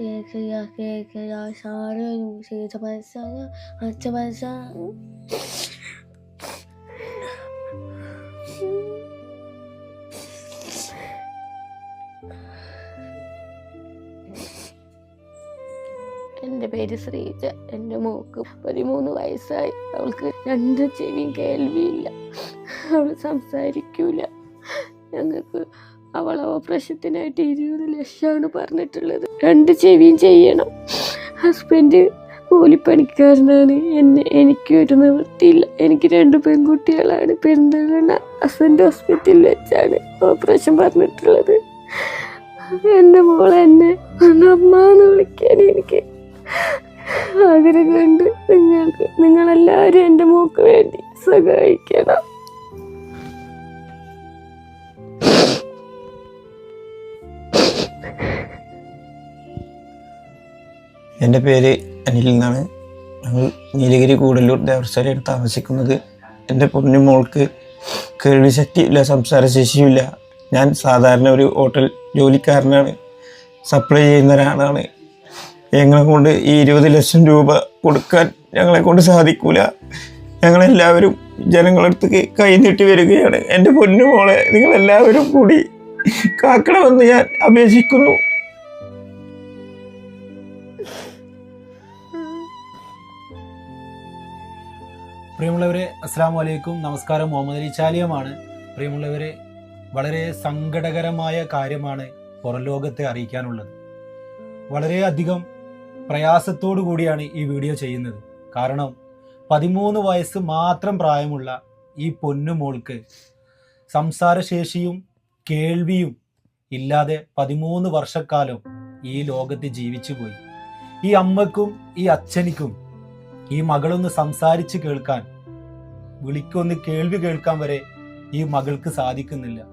കേൾക്കുക കേൾക്കുക സാറും ചെയ്ത പൈസ അച്ഛ പൈസ എന്റെ പേര് ശ്രീജ. എന്റെ മോക്ക് പതിമൂന്ന് വയസ്സായി. അവൾക്ക് രണ്ട് ചെവിയും കേൾവിയില്ല. അവൾ സംസാരിക്കൂല. ഞങ്ങൾക്ക് അവൾ ഓപ്പറേഷത്തിനായിട്ട് ഇരുപത് ലക്ഷമാണ് പറഞ്ഞിട്ടുള്ളത്. രണ്ട് ചെവിയും ചെയ്യണം. ഹസ്ബൻഡ് കൂലിപ്പണിക്കാരനാണ്. എന്നെ എനിക്ക് ഒരു നിവൃത്തിയില്ല. എനിക്ക് രണ്ട് പെൺകുട്ടികളാണ്. പെരുന്തൽമണ്ണ ഹസ്ബൻഡ് ഹോസ്പിറ്റലിൽ വെച്ചാണ് ഓപ്പറേഷൻ പറഞ്ഞിട്ടുള്ളത്. എന്റെ മോൾ എന്നെ അമ്മ എന്ന് വിളിക്കാൻ എനിക്ക് ആഗ്രഹമുണ്ട്. നിങ്ങൾക്ക് നിങ്ങളെല്ലാവരും എന്റെ മോക്ക് വേണ്ടി സഹായിക്കണം. എന്റെ പേര് അനിൽ എന്നാണ്. ഞങ്ങൾ നീലഗിരി കൂടല്ലൂർ ദേവസ്ഥയിലാണ് താമസിക്കുന്നത്. എന്റെ പൊന്നു മോൾക്ക് കേൾവിശക്തി ഇല്ല സംസാര ശേഷിയുമില്ല. ഞാൻ സാധാരണ ഒരു ഹോട്ടൽ ജോലിക്കാരനാണ്. സപ്ലൈ ചെയ്യുന്ന ഒരാളാണ്. ഞങ്ങളെ കൊണ്ട് ഈ ഇരുപത് ലക്ഷം രൂപ കൊടുക്കാൻ ഞങ്ങളെ കൊണ്ട് സാധിക്കൂല. ഞങ്ങളെല്ലാവരും ജനങ്ങളടുത്ത് കൈ നീട്ടി വരികയാണ്. എന്റെ പൊന്നു മോളെ നിങ്ങളെല്ലാവരും കൂടി കാക്കണമെന്ന് ഞാൻ അപേക്ഷിക്കുന്നു. പ്രിയമുള്ളവരെ അസ്സാം വലൈക്കും നമസ്കാരം. മുഹമ്മദ് അലി ചാലിയമാണ്. പ്രിയമുള്ളവരെ വളരെ സങ്കടകരമായ കാര്യമാണ് പുറം ലോകത്തെ അറിയിക്കാനുള്ളത്. വളരെയധികം പ്രയാസത്തോടു കൂടിയാണ് ഈ വീഡിയോ ചെയ്യുന്നത്. കാരണം പതിമൂന്ന് വയസ്സ് മാത്രം പ്രായമുള്ള ഈ പൊന്നു മോൾക്ക് സംസാരശേഷിയും കേൾവിയും ഇല്ലാതെ പതിമൂന്ന് വർഷക്കാലം ഈ ലോകത്ത് ജീവിച്ചു പോയി ഈ അമ്മക്കും ഈ അച്ഛനിക്കും ഈ മകളൊന്ന് സംസാരിച്ച് കേൾക്കാൻ വിളിക്കൊന്ന് കേൾവി കേൾക്കാൻ വരെ ഈ മകൾക്ക് സാധിക്കുന്നില്ല.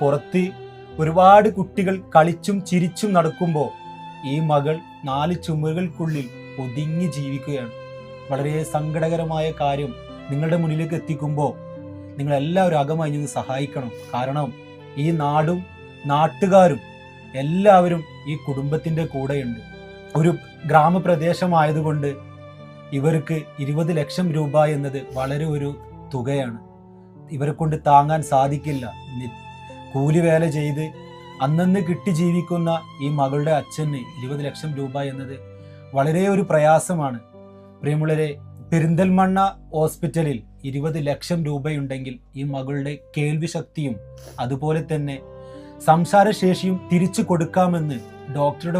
പുറത്ത് ഒരുപാട് കുട്ടികൾ കളിച്ചും ചിരിച്ചും നടക്കുമ്പോൾ ഈ മകൾ നാല് ചുമരുകൾക്കുള്ളിൽ ഒതുങ്ങി ജീവിക്കുകയാണ്. വളരെ സങ്കടകരമായ കാര്യം നിങ്ങളുടെ മുന്നിലേക്ക് എത്തിക്കുമ്പോൾ നിങ്ങൾ എല്ലാവരും അകമഞ്ഞൊന്ന് സഹായിക്കണം. കാരണം ഈ നാടും നാട്ടുകാരും എല്ലാവരും ഈ കുടുംബത്തിന്റെ കൂടെയുണ്ട്. ഒരു ഗ്രാമപ്രദേശമായതുകൊണ്ട് ഇവർക്ക് ഇരുപത് ലക്ഷം രൂപ എന്നത് വളരെ ഒരു തുകയാണ്. ഇവരെ കൊണ്ട് താങ്ങാൻ സാധിക്കില്ല. കൂലി കൂലിവേല ചെയ്ത് അന്നന്ന് കിട്ടി ജീവിക്കുന്ന ഈ മകളുടെ അച്ഛന് ഇരുപത് ലക്ഷം രൂപ എന്നത് വളരെ ഒരു പ്രയാസമാണ്. പ്രിയമുള്ളരെ പെരിന്തൽമണ്ണ ഹോസ്പിറ്റലിൽ ഇരുപത് ലക്ഷം രൂപയുണ്ടെങ്കിൽ ഈ മകളുടെ കേൾവി ശക്തിയും അതുപോലെ തന്നെ സംസാരശേഷിയും തിരിച്ചു കൊടുക്കാമെന്ന് ഡോക്ടറുടെ